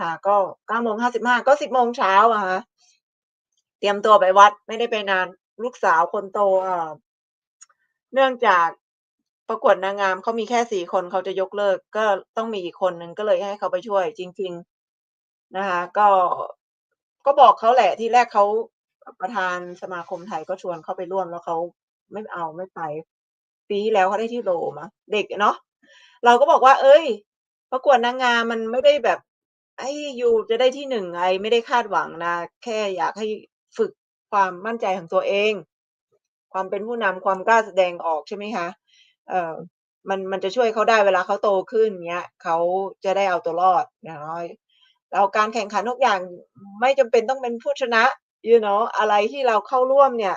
ธาก็เก้าโมงห้าสิบห้าก็สิบโมงเช้าอะคะเตรียมตัวไปวัดไม่ได้ไปนานลูกสาวคนโตอ่เนื่องจากประกวดนางงามเขามีแค่สี่คนเขาจะยกเลิก ก็ต้องมีอีกคนหนึ่งก็เลยให้เขาไปช่วย จริง ๆนะคะ ก็ก็บอกเขาแหละที่แรกเขาประธานสมาคมไทยก็ชวนเขาไปร่วมแล้วเขาไม่เอาไม่ไปปีที่แล้วเขาได้ที่โรมาเด็กเนาะเราก็บอกว่า เอ้ย ประกวดนางงามมันไม่ได้แบบ ไอ้ยูจะได้ที่หนึ่งไงไม่ได้คาดหวังนะ แค่อยากให้ฝึกความมั่นใจของตัวเอง ความเป็นผู้นำความกล้าแสดงออกใช่ไหมคะ เอ่อมันมันจะช่วยเขาได้เวลาเขาโตขึ้นเนี้ยเขาจะได้เอาตัวรอดอย่างน้อยแล้วการแข่งขันทุกอย่างไม่จำเป็นต้องเป็นผู้ชนะยูเนาะอะไรที่เราเข้าร่วมเนี่ย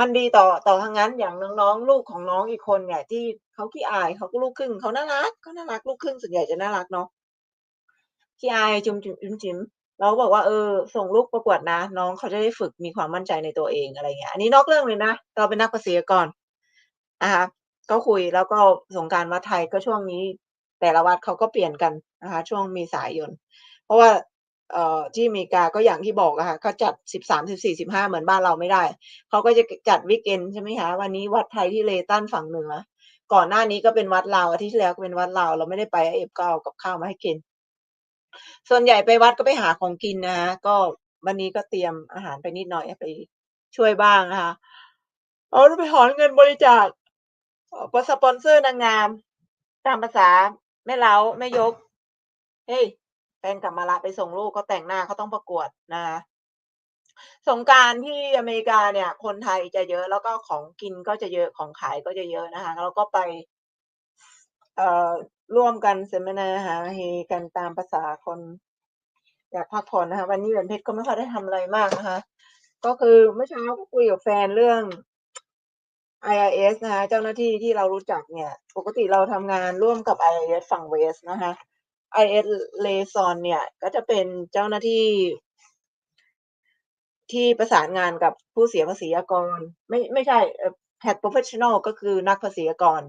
มันดีต่อต่อทางนั้นอย่างน้องๆลูกของน้องอีกคนเนี่ยที่เขาขี้อายเขาก็ลูกครึ่งเขาน่ารักเขาน่ารักลูกครึ่งส่วนใหญ่จะน่ารักเนาะ ขี้อายจุมจิมจุมจิมเราก็บอกว่าเออส่งลูกประกวดนะ น้องเขาจะได้ฝึกมีความมั่นใจในตัวเองอะไรเงี้ยอันนี้นอกเรื่องเลยนะเราเป็นนักภาษีก่อนนะคะก็คุยแล้วก็สงการวัดไทยก็ช่วงนี้ แต่ละวัดเขาก็เปลี่ยนกันนะคะช่วงมีสายน เพราะว่าเอ่อที่อเมริกาก็อย่างที่บอกอะค่ะเขาจัดสิบสามสิบสี่สิบห้าเหมือนบ้านเราไม่ได้ เขาก็จะจัดวิกเอนใช่ไหมคะวันนี้วัดไทยที่เลตันฝั่งเหนือก่อนหน้านี้ก็เป็นวัดลาวอาทิตย์ที่แล้วก็เป็นวัดลาวเราไม่ได้ไปเอฟก็เอากับข้าวมาให้กิน ส่วนใหญ่ไปวัดก็ไปหาของกินนะคะก็วันนี้ก็เตรียมอาหารไปนิดหน่อยไปช่วยบ้างนะคะเอาไปถอนเงินบริจาคเอ่อสปอนเซอร์นางงาม ตามภาษาแม่เล้าแม่ยก เฮ้ยแฟนกลับมาละไปส่งลูกเขาแต่งหน้าเขาต้องประกวดนะคะสงการที่อเมริกาเนี่ย คนไทยจะเยอะแล้วก็ของกินก็จะเยอะของขายก็จะเยอะนะคะแล้วก็ไป เอ่อร่วมกันเสมนาหาเฮกันตามภาษาคนอยากพักผ่อนนะคะวันนี้เหรียญเพชรก็ไม่ค่อยได้ทำอะไรมากนะคะ ก็คือเมื่อเช้าก็คุยกับแฟนเรื่อง IIS นะคะเจ้าหน้าที่ที่เรารู้จักเนี่ย ปกติเราทำงานร่วมกับ IIS ฝั่งเวสนะคะ IIS เลซอนเนี่ย ก็จะเป็นเจ้าหน้าที่ ที่ประสานงานกับผู้เสียภาษีอากร ไม่ไม่ใช่เอ่อ tax professional ก็คือนักภาษีอากร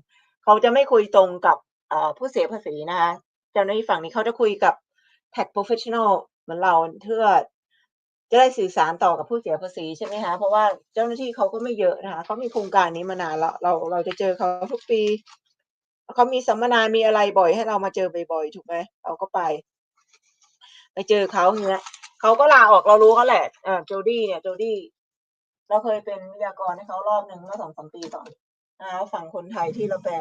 เขาจะไม่คุยตรงกับผู้เสียภาษีนะคะเจ้าหน้าที่ฝั่งนี้เขาจะคุยกับ tax professional เหมือนเราเพื่อจะได้สื่อสารต่อกับผู้เสียภาษีใช่ไหมคะเพราะว่าเจ้าหน้าที่เขาก็ไม่เยอะนะคะเขามีโครงการนี้มานานแล้วเราเราจะเจอเขาทุกปีเขามีสัมมนา มีอะไรบ่อยให้เรามาเจอบ่อยๆถูกไหมเราก็ไป ไปเจอเขาเงี้ยเขาก็ลาออกเรารู้เขาแหละอ่าโจดี้เนี่ยโจดี้เราเคยเป็นวิทยากรให้เขารอบหนึ่งเมื่อสองสามปีก่อน นะคะฝั่งคนไทยที่เราแปล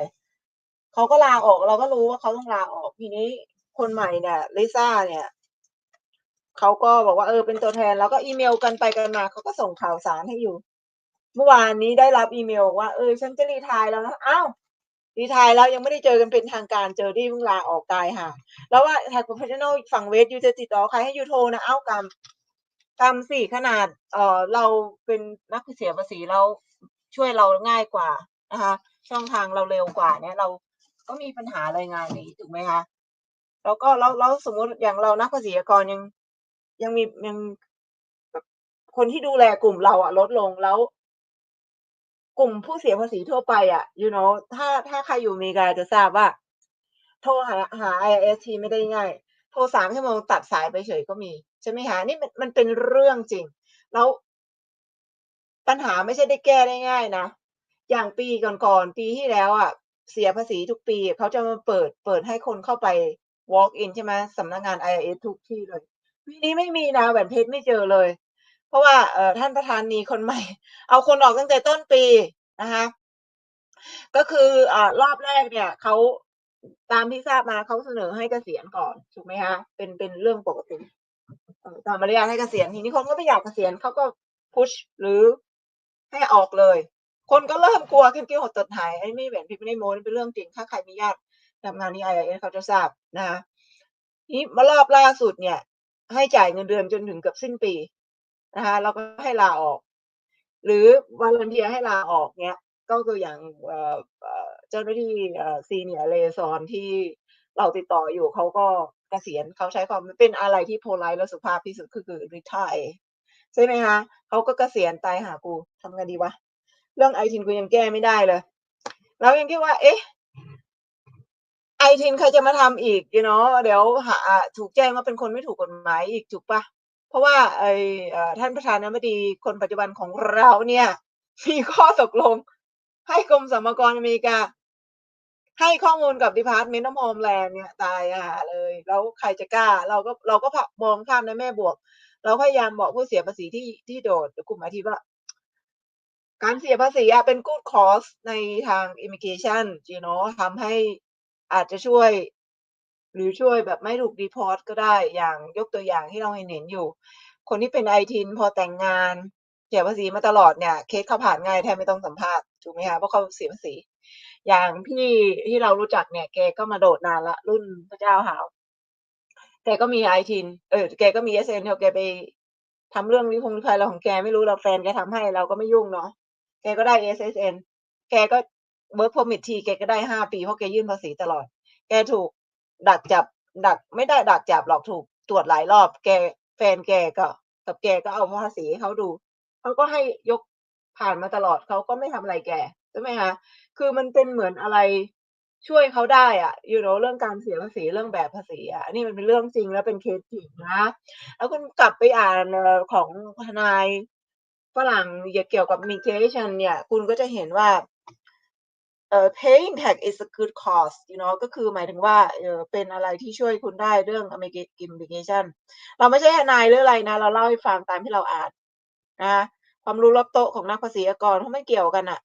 เขาก็ลาออกเราก็รู้ว่าเขาต้องลาออกทีนี้คนใหม่เนี่ยลิซ่าเนี่ยเขาก็บอกว่าเออเป็นตัวแทน แล้วก็อีเมลกันไปกันมาเขาก็ส่งข่าวสารให้อยู่ เมื่อวานนี้ได้รับอีเมลว่าเออฉันจะรีทายแล้วนะอ้าวรีทายแล้วยังไม่ได้เจอกันเป็นทางการเจอที่เพิ่งลาออกตายค่ะ แล้วว่าแท็กโปรเฟชชั่นอลฝั่งเวสยูจะติดต่อใครให้ยูโทรนะเอ้ากรรมกรรมสี่ขนาดเออเราเป็นนักเสียภาษีเราช่วยเราง่ายกว่า นะคะช่องทางเราเร็วกว่าเนี่ยเราก็มีปัญหาอะไรงานนี้ถูกไหมคะแล้วก็แล้วแล้วสมมติอย่างเรานักภาษีกรยังยังมียังคนที่ดูแลกลุ่มเราอะลดลงแล้ว กลุ่มผู้เสียภาษีทั่วไปอะ you know ถ้าถ้าใครอยู่อเมริกาจะทราบว่า โทรหาหา IRS ทีไม่ได้ง่าย โทรสามชั่วโมงตัดสายไปเฉยก็มี ใช่ไหมคะนี่มันมันเป็นเรื่องจริง แล้วปัญหาไม่ใช่ได้แก้ได้ง่ายนะ อย่างปีก่อนๆปีที่แล้วอะเสียภาษีทุกปีเขาจะมาเปิดเปิดให้คนเข้าไป walk in ใช่ไหมสำนักงาน IRS ทุกที่เลยปีนี้ไม่มีนะแหวนเพชรไม่เจอเลย เพราะว่าเอ่อท่านประธานนีคนใหม่ เอาคนออกตั้งแต่ต้นปีนะคะก็คืออรอบแรกเนี่ยเขาตามที่ทราบมาเขาเสนอให้เกษียณก่อนถูกไหมคะเป็นเป็นเรื่องปกติตามมารยาทให้เกษียณทีนี้คนก็ไม่อยากเกษียณเขาก็พุชหรือให้ออกเลย คนก็เริ่มกลัวขึ้นกิ้วหดตดหายไอ้ไม่แหวนเพชรไม่ได้โม้นี่เป็นเรื่องจริงถ้าใครมีญาติทำงานที่ IRS เขาจะทราบนะคะนี้มารอบล่าสุดเนี่ย ให้จ่ายเงินเดือนจนถึงเกือบสิ้นปีนะคะแล้วก็ให้ลาออก หรือวันเทียให้ลาออกเนี้ยก็คืออย่างเจ้าหน้าที่ซีเนียเลซอนที่เราติดต่ออยู่เขาก็เกษียณเขาใช้ความเป็นอะไรที่โพลายและสุภาพที่สุดคือคือ retire ใช่ไหมคะเขาก็เกษียณตายหากูทำไงดีวะ เรื่องไอทินกูยังแก้ไม่ได้เลยแล้วยังคิดว่า เอ๊ะไอทินใครจะมาทำอีก you know เดี๋ยวหาถูกแจ้งว่าเป็นคนไม่ถูกกฎหมายอีกถูกปะเพราะว่าไอเอ่อท่านประธานาธิบดีคนปัจจุบันของเราเนี่ย มีข้อตกลง ให้กรมสรรพากรอเมริกา ให้ข้อมูลกับ Department of Homeland เนี่ยตายอะเลย แล้วใครจะกล้า เราก็เราก็มองข้ามในแม่บวก เราพยายามบอกผู้เสียภาษีที่ที่โดดกลุ่มอธิบว่า การเสียภาษีอะเป็น good cause ในทาง immigration you know ทำให้อาจจะช่วย หรือช่วยแบบไม่ถูก deport ก็ได้อย่างยกตัวอย่างที่เราเห็นเห็นอยู่ คนที่เป็นไอทินพอแต่งงานเสียภาษีมาตลอดเนี่ยเคสเขาผ่านง่ายแทบไม่ต้องสัมภาษณ์ถูกไหมคะเพราะเขาเสียภาษี อย่างพี่ที่เรารู้จักเนี่ยแกก็มาโดดนานละรุ่นพระเจ้าหาวแกก็มีไอทินเออแกก็มีเอสเอ็นแกไปทำเรื่องวิพงวิภัยเราของแกไม่รู้เราแฟนแกทำให้เราก็ไม่ยุ่งเนาะ แกก็ได้ SSN แกก็ work permit ทีแกก็ได้ห้าปี เพราะแกยื่นภาษีตลอด แกถูกดักจับดักไม่ได้ดักจับหรอกถูกตรวจหลายรอบ แกแฟนแกก็กับแกก็เอาภาษีเขาดูเขาก็ให้ยกผ่านมาตลอดเขาก็ไม่ทำอะไรแกใช่ไหมคะคือมันเป็นเหมือนอะไรช่วยเขาได้อะอยู่ you know เรื่องการเสียภาษีเรื่องแบบภาษีอะนี่มันเป็นเรื่องจริงแล้วเป็นเคสจริงนะ แล้วคุณกลับไปอ่านของทนาย ฝรั่งเกี่ยวกับ migration เนี่ย คุณก็จะเห็นว่าเอ่อ paying tax is a good cause you know ก็คือหมายถึงว่าเออเป็นอะไรที่ช่วยคุณได้เรื่อง immigration เราไม่ใช่ทนายหรืออะไรนะ เราเล่าให้ฟังตามที่เราอ่านนะความรู้รอบโต๊ะของนักภาษีกรเขาไม่เกี่ยวกันอะ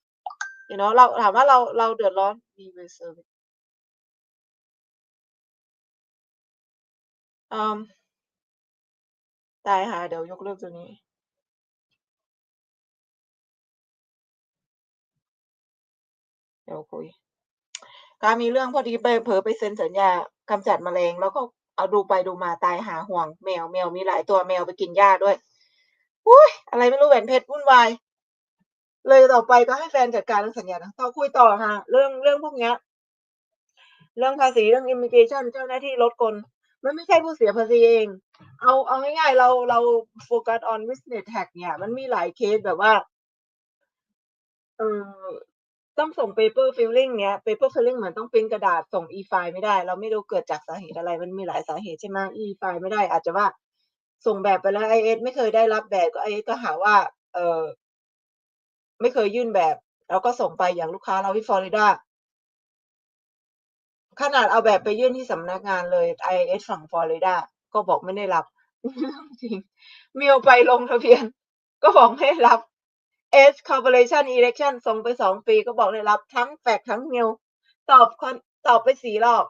you know เราถามว่าเราเราเดือดร้อน legal service อืมได้ค่ะเดี๋ยวยกเลิกตัวนี้ เดี๋ยวคุยการมีเรื่องพอดีไปเผลอไปเซ็นสัญญากำจัดแมลงแล้วก็เอาดูไปดูมาตายหาห่วงแมวแมวมีหลายตัวแมวไปกินหญ้าด้วยอุ้ยอะไรไม่รู้แหวนเพชรวุ่นวายเลยต่อไปก็ให้แฟนจัดการเรื่องสัญญาต่อคุยต่อค่ะ เรื่องเรื่องพวกเนี้ย เรื่องภาษีเรื่อง immigration เจ้าหน้าที่ลดกลมันไม่ใช่ผู้เสียภาษีเอง เอาเอาง่ายๆเราเราโฟกัส on business tax เนี่ย มันมีหลายเคสแบบว่าเออ ต้องส่ง paper filling เนี้ย paper filling เหมือนต้องปริ้นกระดาษส่ง e-file ไม่ได้ เราไม่รู้เกิดจากสาเหตุอะไร มันมีหลายสาเหตุใช่ไหม e-file ไม่ได้ อาจจะว่าส่งแบบไปแล้ว is ไม่เคยได้รับแบบก็ is ก็หาว่า เออไม่เคยยื่นแบบแล้วก็ส่งไปอย่างลูกค้าเราที่ฟลอริดาขนาดเอาแบบไปยื่นที่สำนักงานเลย is ฝั่งฟลอริดาก็บอกไม่ได้รับจริงเมลไปลงทะเบียน ก็บอกไม่ได้รับ S Corporation Election ส่งไปสองปีก็บอกได้รับทั้งแฟกทั้งเมลตอบคอนตอบไปสี่รอบ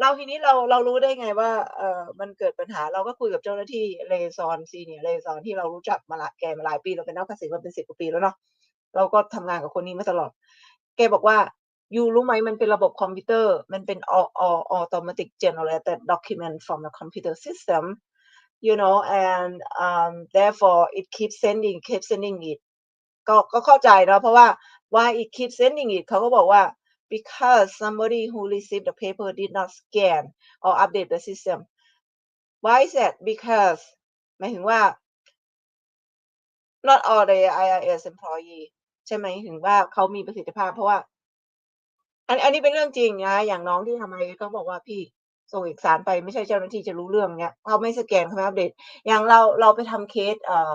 เราทีนี้เราเรารู้ได้ไงว่าเออมันเกิดปัญหาเราก็คุยกับเจ้าหน้าที่เลซอนซีเนียเลซอนที่เรารู้จักมาละแกมาหลายปีเราเป็นนักภาษีมาเป็นสิบกว่าปีแล้วเนาะเราก็ทำงานกับคนนี้มาตลอด แกบอกว่ายูรู้ไหมมันเป็นระบบคอมพิวเตอร์ มันเป็น automatic generated document from the computer system you know and um therefore it keeps sending keeps sending it ก็ก็เข้าใจเนาะเพราะว่า why it keeps sending it เขาก็บอกว่า because somebody who received the paper did not scan or update the system why is that because หมายถึงว่า not all the IRS employee ใช่ไหมถึงว่าเขามีประสิทธิภาพเพราะว่า อันอันนี้เป็นเรื่องจริงนะอย่างน้องที่ทำไมเขาบอกว่าพี่ส่งเอกสารไปไม่ใช่เจ้าหน้าที่จะรู้เรื่องเนี้ยเขาไม่สแกนเขาไม่อัปเดต อย่างเราเราไปทำเคสเอ่อ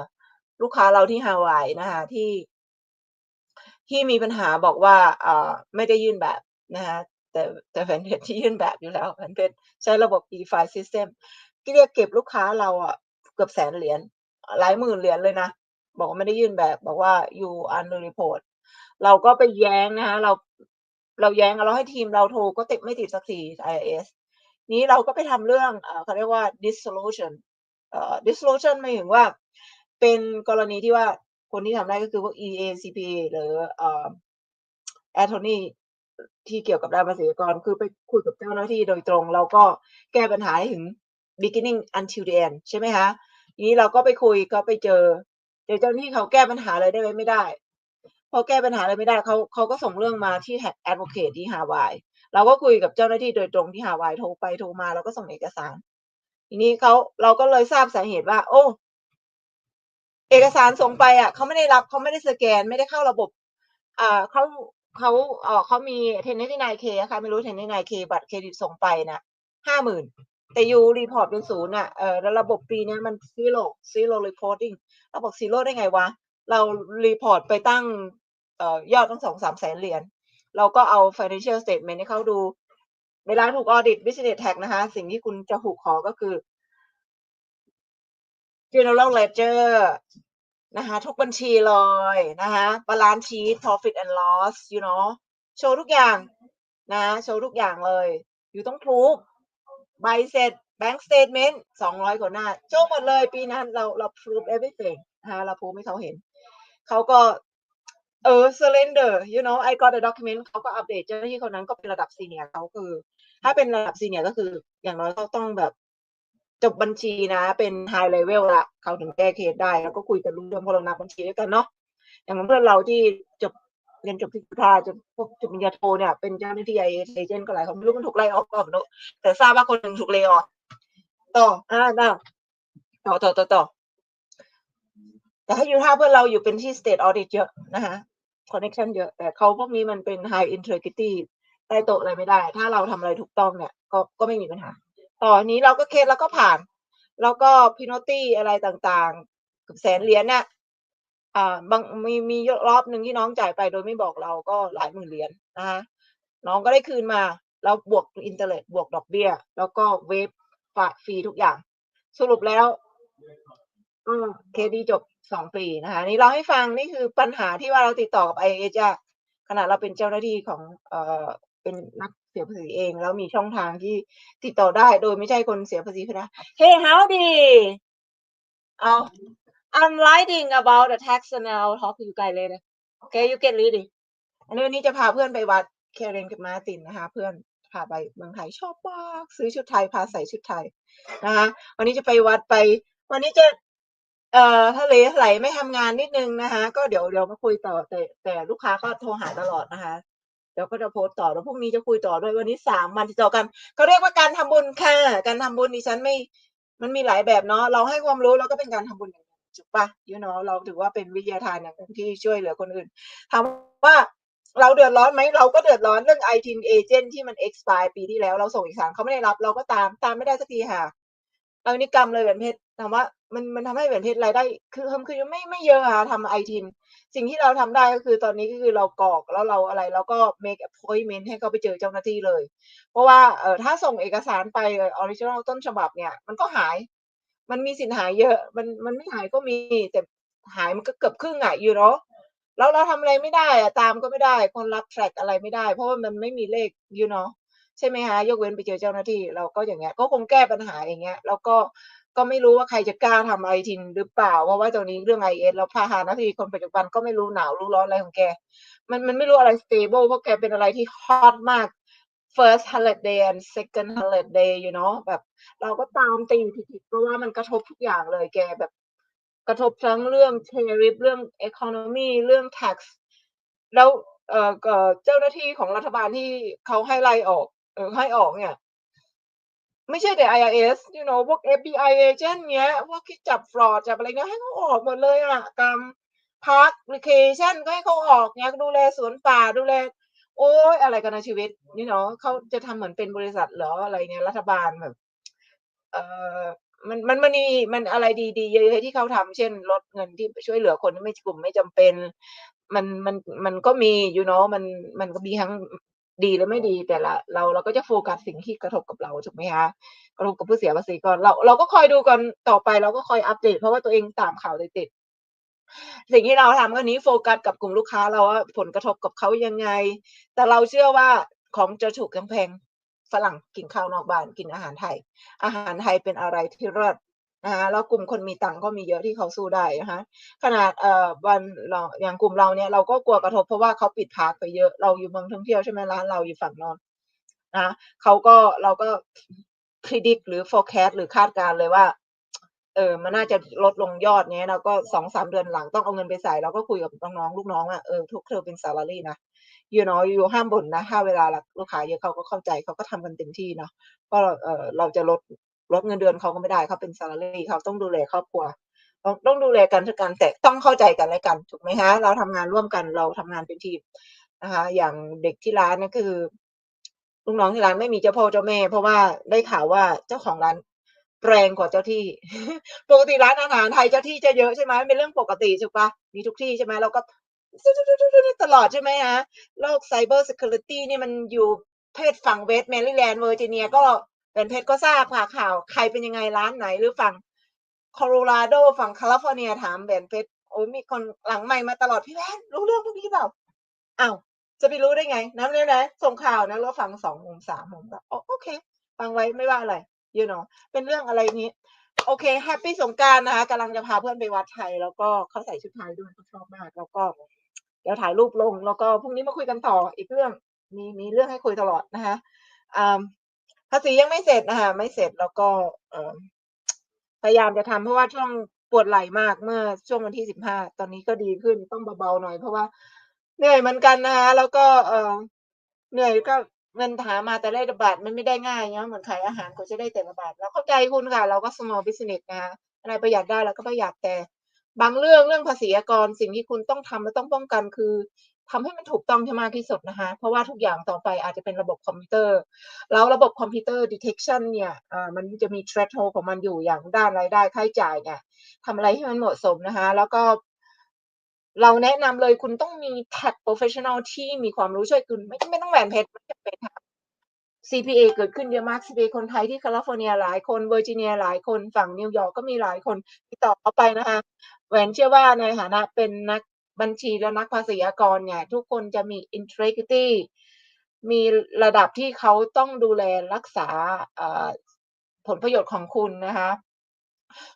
ลูกค้าเราที่ฮาวายนะคะที่ที่มีปัญหาบอกว่าเอ่อไม่ได้ยื่นแบบนะคะแต่แต่แฟนเพจที่ยื่นแบบอยู่แล้วแฟนเพจใช้ระบบ e-file system ที่เรียกเก็บลูกค้าเราอะเกือบแสนเหรียญหลายหมื่นเหรียญเลยนะ บอกว่าไม่ได้ยื่นแบบ บอกว่า you under report เราก็ไปแย้งนะคะเราเราแย้งเราให้ทีมเราโทรก็ติดไม่ติดสักที IRS นี้เราก็ไปทำเรื่องเขาเรียกว่า dissolution dissolution หมายถึงว่า เป็นกรณีที่ว่าคนที่ทำได้ก็คือพวก EACPA หรือเอ่อ attorney ที่เกี่ยวกับด้านภาษีกร คือไปคุยกับเจ้าหน้าที่โดยตรง เราก็แก้ปัญหาให้ถึง beginning until the end ใช่ไหมคะทีนี้เราก็ไปคุยก็ไปเจอ เจอเจ้าหน้าที่เขาแก้ปัญหาเลยได้ไหมไม่ได้ พอแก้ปัญหาอะไรไม่ได้เขาเขาก็ส่งเรื่องมาที่ advocate ที่ฮาวายเราก็คุยกับเจ้าหน้าที่โดยตรงที่ฮาวายโทรไปโทรมาเราก็ส่งเอกสาร ทีนี้เขาเราก็เลยทราบสาเหตุว่า โอ้ เอกสารส่งไปอะเขาไม่ได้รับเขาไม่ได้สแกน ไม่ได้เข้าระบบอ่าเขาเขาเออเขามี 1099K อะค่ะ ไม่รู้ 1099K บัตรเครดิตส่งไปน่ะ50,000แต่ยูรีพอร์ตเป็นศูนย์น่ะเออแล้วระบบปีนี้มัน zero zero reporting เราบอก zero ได้ไงวะ เรารีพอร์ตไปตั้งเอ่อยอดตั้ง2-3แสนเหรียญเราก็เอา financial statement ให้เขาดู เวลาถูกออดิต business tax นะคะ สิ่งที่คุณจะถูกขอก็คือ general ledger นะคะทุกบัญชีเลยนะคะ balance sheet profit and loss you know โชว์ทุกอย่างนะโชว์ทุกอย่างเลย อยู่ต้อง proof ใบเสร็จ bank statement 200กว่าหน้า โชว์หมดเลยปีนั้นเราเรา proof everything นะคะเรา proof ให้เขาเห็น เขาก็เออ surrender you know I got the document เขาก็อัปเดตเจ้าหน้าที่คนนั้นก็เป็นระดับ senior เขาคือ ถ้าเป็นระดับ senior ก็คือ อย่างน้อยเขาต้องแบบ จบบัญชีนะ เป็น high level ละเขาถึงแก้เคสได้ แล้วก็คุยกันรู้เรื่องพราะเรานักบัญชีด้วยกันเนาะอย่างเพื่อนเราที่จบเรียนจบที่จุฬาจบพวกจบปริญญาโทเนี่ยเป็นเจ้าหน้าที่ IAS agent ก็หลายคนไม่รู้มันถูกไล่ออฟเปล่าไม่รู้แต่ทราบว่าคนหนึ่งถูก lay off ต่ออาน่ะต่อต่อต่อต่อแต่ถ้าอยู่ถ้าเพื่อนเราอยู่เป็นที่ state audit เยอะนะคะคอนเน็กชันเยอะ แต่เขาพวกนี้มันเป็น high integrity ใต้โต๊ะอะไรไม่ได้ ถ้าเราทำอะไรถูกต้องเนี่ย ก็ก็ไม่มีปัญหา ต่อนี้เราก็เคสเราก็ผ่าน แล้วก็ penalty อะไรต่างๆกือบแสนเหรียญน่ะอ่าบางมีมีรอบหนึ่งที่น้องจ่ายไปโดยไม่บอกเราก็หลายหมื่นเหรียญนะคะน้องก็ได้คืนมาแล้วบวกอินเทอร์เน็ตบวกดอกเบี้ย แล้วก็เวฟฝากฟรีทุกอย่าง สรุปแล้วก็เคสนี้จบ2ปีนะคะนี่เล่าให้ฟังนี่คือปัญหาที่ว่าเราติดต่อกับ IAS ยากขนาดเราเป็นเจ้าหน้าที่ของเอ่อเป็นนัก เสียภาษีเอง แล้วมีช่องทางที่ติดต่อได้โดยไม่ใช่คนเสียภาษีนะ Hey howdy อ้าว I'm writing about the tax and I'll talk to you guys later okay you get ready อันนี้วันนี้จะพาเพื่อนไปวัด Karen กับ Martin นะคะ เพื่อนพาไปเมืองไทยชอบมากซื้อชุดไทยพาใส่ชุดไทยนะคะวันนี้จะไปวัดไป วันนี้จะเอ่อทะเลถลายไม่ทำงานนิดหนึ่งนะคะ ก็เดี๋ยวเดี๋ยวมาคุยต่อแต่แต่ลูกค้าก็โทรหาตลอดนะคะเดี๋ยวก็จะโพสต์ต่อแล้วพรุ่งนี้จะคุยต่อด้วยวันนี้3วันติดต่อกันเขาเรียกว่าการทำบุญค่ะ การทำบุญดิฉันไม่ มันมีหลายแบบเนาะเราให้ความรู้แล้วก็เป็นการทำบุญอย่างหนึ่งถูกปล่า you know เราถือว่าเป็นวิทยาทานอย่างนึงที่ช่วยเหลือคนอื่นถามว่าเราเดือดร้อนไหมเราก็เดือดร้อนเรื่อง ITIN agent ที่มัน expire ปีที่แล้วเราส่งเอกสารเขาไม่ได้รับเราก็ตามตามไม่ได้สักทีค่ะ เรานิกรรมเลยแหวนเพชรถามว่ามันมันทำให้แหวนเพชรรายได้ คือเพิ่มขึ้นไม่ไม่เยอะอะทำ ITIN สิ่งที่เราทำได้ก็คือตอนนี้ก็คือเรากรอกแล้วเราอะไรเราก็ make appointment ให้เขาไปเจอเจ้าหน้าที่เลย เพราะว่าเอ่อถ้าส่งเอกสารไปออริจินัลต้นฉบับเนี่ย มันก็หาย มันมีสิทธิ์หายเยอะ มันมันไม่หายก็มีแต่หายมันก็เกือบครึ่งอะ you know แล้วเราทำอะไรไม่ได้อะตามก็ไม่ได้ คนรับ track อะไรไม่ได้ เพราะว่ามันไม่มีเลข you know ใช่ไหมคะยกเว้นไปเจอเจ้าหน้าที่ เราก็อย่างเงี้ยก็คงแก้ปัญหาอย่างเงี้ยแล้วก็ก็ไม่รู้ว่าใครจะกล้าทำ ITIN หรือเปล่าเพราะว่าตอนนี้เรื่อง IAS แล้วพาหาหน้าที่คนปัจจุบันก็ไม่รู้หนาวรู้ร้อนอะไรของแก มันมันไม่รู้อะไร stable เพราะแกเป็นอะไรที่ฮอตมาก first holiday and second holiday you know แบบเราก็ตามตีผิดๆเพราะว่ามันกระทบทุกอย่างเลยแกแบบกระทบทั้งเรื่อง tariff เรื่อง economy เรื่อง tax แล้วเอ่อเอ่อเจ้าหน้าที่ของรัฐบาลที่เขาให้ไล่ออก เออให้ออกเนี่ย ไม่ใช่แต่ IRS you know พวก FBI agent เงี้ยพวกที่จับ fraud จับอะไรเงี้ยให้เขาออกหมดเลยอะกรรม park vacation ก็ให้เขาออกเงี้ยดูแลสวนป่าดูแล โอ๊ยอะไรกันนะชีวิต you know เขาจะทำเหมือนเป็นบริษัทเหรออะไรเงี้ยรัฐบาลแบบ เอ่อมันมันมันมีมันอะไรดีๆเยอะๆที่เขาทำเช่นลดเงินที่ช่วยเหลือคนที่ไม่กลุ่มไม่จำเป็น มันมันมันก็มี you know มันมันก็มีทั้ง ดีและไม่ดีแต่ละเราเราก็จะโฟกัสสิ่งที่กระทบกับเราถูกไหมคะกระทบกับผู้เสียภาษีก่อนเราเราก็คอยดูกันต่อไปเราก็คอยอัปเดต เพราะว่าตัวเองตามข่าวติดสิ่งที่เราทำก็นี้โฟกัสกับกลุ่มลูกค้าเราว่าผลกระทบกับเขายังไง แต่เราเชื่อว่าของจะถูกแพงฝรั่งกินข้าวนอกบ้านกินอาหารไทย อาหารไทยเป็นอะไรที่เลิศ นะคะแล้วกลุ่มคนมีตังค์ก็มีเยอะที่เขาสู้ได้นะคะขนาดเอ่อวันเราอย่างกลุ่มเราเนี่ยเราก็กลัวกระทบเพราะว่าเขาปิดพาร์กไปเยอะเราอยู่เมืองท่องเที่ยวใช่ไหมร้านเราอยู่ฝั่งน้นนะะเขาก็เราก็ predict หรือ forecast หรือคาดการเลยว่า เออมันน่าจะลดลงยอดเนี้ยเราก็2-3เดือนหลังต้องเอาเงินไปใส่เราก็คุยกับน้องๆลูกน้องว่าเออทุกเธอเป็น salary นะ you know ยูห้ามบ่นนะถ้าเวลาลูกค้าเยอะเขาก็เข้าใจเขาก็ทำกันเต็มที่เนาะก็เอ่อเราจะลด ลดเงินเดือนเขาก็ไม่ได้เขาเป็น salary เขาต้องดูแลครอบครัวต้องต้องดูแลกันและกันแต่ต้องเข้าใจกันและกันถูกไหมคะเราทำงานร่วมกันเราทำงานเป็นทีมนะคะอย่างเด็กที่ร้านก็คือลูกน้องที่ร้านไม่มีเจ้าพ่อเจ้าแม่ เพราะว่าได้ข่าวว่าเจ้าของร้านแรงกว่าเจ้าที่ ปกติร้านอาหารไทยเจ้าที่จะเยอะใช่ไหมเป็นเรื่องปกติถูกปะมีทุกที่ใช่ไหมเราก็ตลอดใช่ไหมฮะโลกไซเบอร์ c ิ u r i t y นี่มันอยู่เพศฝั่งเวสต์แมริแลนด์เวอร์จิเนียก็ เป็นเพศก็ทราบค่ะข่าว ใครเป็นยังไงร้านไหนหรือฝั่งโคโลราโดฝั่งแคลิฟอร์เนียถามแบนเพชรโอ้ยมีคนหลังใหม่มาตลอดพี่แบนรู้เรื่องพวกนี้เปล่าอ้าวจะไปรู้ได้ไงน้ำเนี่ยนะส่งข่าวนะแล้วฟังสองมุมสามมุมแบบโอเค ฟังไว้ไม่ว่าอะไรยูโนเป็นเรื่องอะไรนี้โอเคแฮปปี้สงการนะคะกำลังจะพาเพื่อนไปวัดไทย แล้วก็เขาใส่ชุดไทยด้วยเขาชอบมากแล้วก็เดี๋ยวถ่ายรูปลง แล้วก็พรุ่งนี้มาคุยกันต่ออีกเรื่องมีมีเรื่องให้คุยตลอดนะคะอ่า ภาษียังไม่เสร็จนะคะไม่เสร็จแล้วก็พยายามจะทำเพราะว่าช่วงปวดไหล่มากเมื่อช่วงวันที่สิบห้าตอนนี้ก็ดีขึ้นต้องเบาๆหน่อยเพราะว่าเหนื่อยเหมือนกันนะคะแล้วก็เออเหนื่อยก็เงินหามาแต่ได้ระบาทมันไม่ได้ง่ายเนาะเหมือนขายอาหารก็จะได้แต่ละบาทเราเข้าใจคุณค่ะ เราก็ small business นะคะอะไรประหยัดได้เราก็ประหยัดแต่บางเรื่องเรื่องภาษีอากรสิ่งที่คุณต้องทำและต้องป้องกันคือ ทำให้มันถูกต้องให้มากที่สุดนะคะ เพราะว่าทุกอย่างต่อไปอาจจะเป็นระบบคอมพิวเตอร์ แล้วระบบคอมพิวเตอร์ detection เนี่ยมันจะมี threshold ของมันอยู่อย่างด้านรายได้ค่าใช้จ่ายเนี่ยทำอะไรให้มันเหมาะสมนะคะ แล้วก็เราแนะนำเลยคุณต้องมี tax professional ที่มีความรู้ช่วยคุณไม่ไม่ต้องแหวนเพชรไม่จำเป็นค่ะ CPA เกิดขึ้นเยอะมาก CPA คนไทยที่แคลิฟอร์เนียหลายคนเวอร์จิเนียหลายคนฝั่งนิวยอร์กก็มีหลายคนติดต่อเข้าไปนะคะแหวนเชื่อว่าในฐานะเป็นนัก บัญชีและนักภาษีอากรเนี่ย ทุกคนจะมี integrity มีระดับที่เขาต้องดูแลรักษาผลประโยชน์ของคุณนะคะ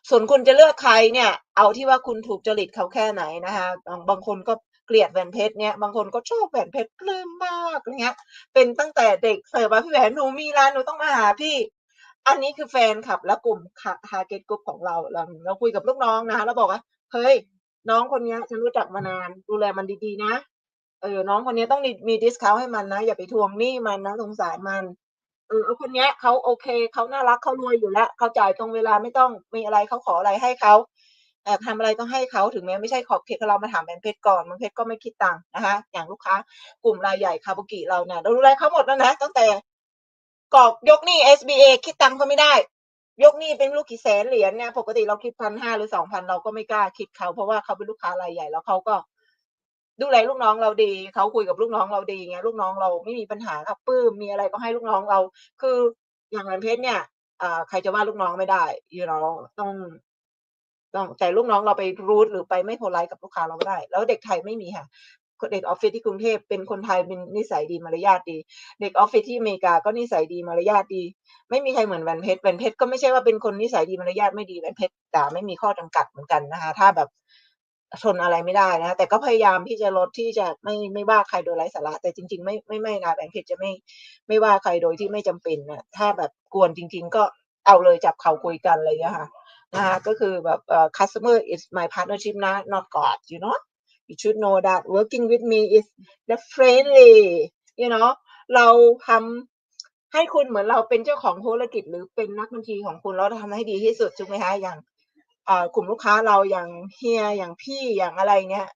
ส่วนคุณจะเลือกใครเนี่ย เอาที่ว่าคุณถูกจริตเขาแค่ไหนนะคะบางคนก็เกลียดแหวนเพชรเนี่ยบางคนก็ชอบแหวนเพชรปลื้มมากอะไรเงี้ย เป็นตั้งแต่เด็กเสิร์ฟมาพี่แหวนหนูมีร้านหนูต้องมาหาพี่อันนี้คือแฟนคลับและกลุ่มทาร์เก็ตกลุ่มของเราเราเราคุยกับลูกน้องนะคะแล้วบอกว่าเฮ้ย น้องคนนี้ฉันรู้จักมานาน ดูแลมันดีๆนะเออน้องคนนี้ต้องมีดิสคาวให้มันนะ อย่าไปทวงหนี้มันนะสงสารมันเออคนนี้เขาโอเคเขาน่ารักเขารวยอยู่แล้วเขาจ่ายตรงเวลาไม่ต้องมีอะไรเขาขออะไรให้เขาแอบทำอะไรต้องให้เขาถึงแม้ไม่ใช่ขอบเขตเรามาถามแบนเพชรก่อนแบนเพชรก็ไม่คิดตังค์นะคะ อย่างลูกค้ากลุ่มรายใหญ่คาบุกิเราเนี่ยเราดูแลเขาหมดแล้วนะตั้งแต่กรอกยกหนี้ SBA คิดตังค์เขาไม่ได้ ยกหนี้เป็นลูกกี่แสนเหรียญเนี่ยปกติเราคิดพันห้าหรือสองพันเราก็ไม่กล้าคิดเขา เพราะว่าเขาเป็นลูกค้ารายใหญ่แล้วเขาก็ดูแลลูกน้องเราดีเขาคุยกับลูกน้องเราดีไงลูกน้องเราไม่มีปัญหาครับปื้มมีอะไรก็ให้ลูกน้องเรา คืออย่างแบนเพชรเนี่ยอ่าใครจะว่าลูกน้องไม่ได้ยูโรต้องต้องแต่ลูกน้องเราไปรูทหรือไปไม่โพลไลกับลูกค้าเราไม่ได้ แล้วเด็กไทยไม่มีค่ะ เด็กออฟฟิศที่กรุงเทพเป็นคนไทยเป็นนิสัยดีมารยาทดี เด็กออฟฟิศที่อเมริกาก็นิสัยดีมารยาทดี ไม่มีใครเหมือนแวนเพชรแวนเพชรก็ไม่ใช่ว่าเป็นคนนิสัยดีมารยาทไม่ดีแวนเพชรแต่ไม่มีข้อจำกัดเหมือนกันนะคะ ถ้าแบบทนอะไรไม่ได้นะแต่ก็พยายามที่จะลดที่จะไม่ไม่ว่าใครโดยไร้สาระ แต่จริง ๆ ไม่ไม่ไม่นะแวนเพชรจะไม่ไม่ว่าใครโดยที่ไม่จำเป็นนะถ้าแบบกวนจริง ๆ ก็เอาเลยจับเขาคุยกันอะไรอย่างเงี้ยค่ะนะคะก็คือแบบเอ่อ customer is my partnership นะ not God you know you should know that working with me is the friendly you know เราทำให้คุณเหมือนเราเป็นเจ้าของธุรกิจหรือเป็นนักบัญชีของคุณเราทำให้ดีที่สุดถูกไหมคะอย่างกลุ่มลูกค้าเราอย่างเฮียอย่างพี่อย่างอะไรเงี้ย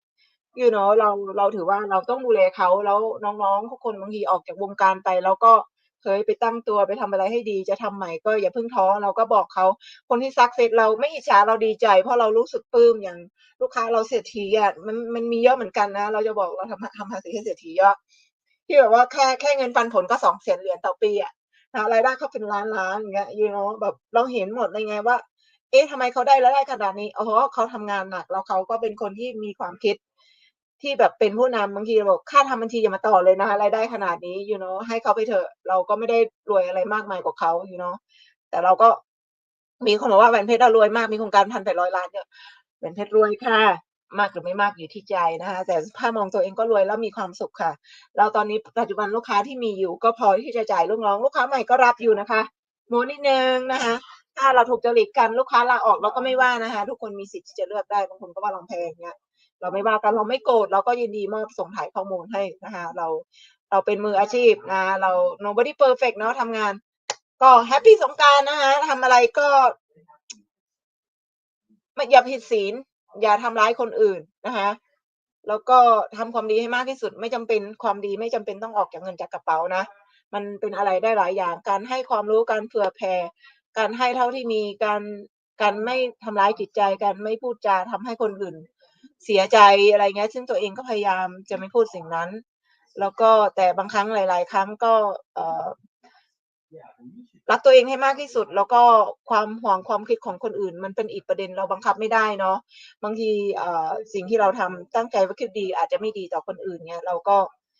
you know เราเราถือว่าเราต้องดูแลเขาแล้วน้องๆทุกคนบางทีออกจากวงการไป แล้วก็ เคยไปตั้งตัวไปทำอะไรให้ดีจะทำใหม่ก็อย่าเพิ่งท้อเราก็บอกเขาคนที่ซักเซสเราไม่อิจฉาเราดีใจ เพราะเรารู้สึกปลื้มอย่างลูกค้าเราเศรษฐีอะมันมันมีเยอะเหมือนกันนะ เราจะบอกเราทำทำภาษีให้เศรษฐีเยอะที่แบบว่าแค่แค่เงินปันผลก็สองแสนเหรียญต่อปีอะนะรายได้เขาเป็นล้านล้านอย่างเงี้ย you know แบบเราเห็นหมดเลยไงว่า เอ๊ะทำไมเขาได้รายได้ขนาดนี้อ๋อเขาทำงานหนักแล้วเขาก็เป็นคนที่มีความคิด ที่แบบเป็นผู้นำบางทีบอกค่าทำบัญชีอย่ามาต่อเลยนะคะรายได้ขนาดนี้ you know ให้เขาไปเถอะเราก็ไม่ได้รวยอะไรมากมายกว่าเขา you know แต่เราก็มีคนบอกว่าแหวนเพชรเรารวยมากมีโครงการพันแปดร้อยล้านเนี่ยแหวนเพชรรวยค่ะ มากหรือไม่มากอยู่ที่ใจนะคะแต่ถ้ามองตัวเองก็รวยแล้วมีความสุขค่ะ เราตอนนี้ปัจจุบันลูกค้าที่มีอยู่ก็พอที่จะจ่ายลูกน้อง ลูกค้าใหม่ก็รับอยู่นะคะโมนิดนึงนะคะถ้าเราถูกจริตกันลูกค้าลาออกเราก็ไม่ว่านะคะ ทุกคนมีสิทธิ์ที่จะเลือกได้บางคนก็ว่าลองแพงเนี่ย เราไม่ว่ากันเราไม่โกรธเราก็ยินดีมอบส่งถ่ายข้อมูลให้นะคะเราเราเป็นมืออาชีพนะเรา nobody perfect เนาะทำงาน ก็แฮปปี้สงการนะคะทำอะไรก็ไม่อย่าผิดศีล อย่าทำร้ายคนอื่นนะคะแล้วก็ทำความดีให้มากที่สุด ไม่จำเป็นความดีไม่จำเป็นต้องออกจากเงินจากกระเป๋านะ มันเป็นอะไรได้หลายอย่าง การให้ความรู้การเผื่อแผ่การให้เท่าที่มีการการไม่ทำร้ายจิตใจการไม่พูดจาทำให้คนอื่น เสียใจอะไรเงี้ย ซึ่งตัวเองก็พยายามจะไม่พูดสิ่งนั้น แล้วก็แต่บางครั้งหลาย ๆ ครั้งก็เรักตัวเองให้มากที่สุด แล้วก็ความห่วงความคิดของคนอื่น มันเป็นอีกประเด็นเราบังคับไม่ได้เนาะบางทีสิ่งที่เราทำตั้งใจว่าคิดดี อาจจะไม่ดีต่อคนอื่นเงี้ยเราก็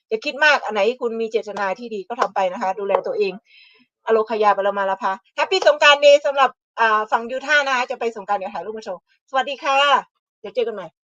อย่าคิดมากอันไหนคุณมีเจตนาที่ดีก็ทำไปนะคะ ดูแลตัวเองอโลคยาบรมาลาภาแฮปปี้สงกานต์เดย์สำหรับฝั่งยูท่านะคะจะไปสงกานต์เดี๋ยวถ่ายรูปมาโชว์สวัสดีค่ะ เดี๋ยวเจอกันใหม่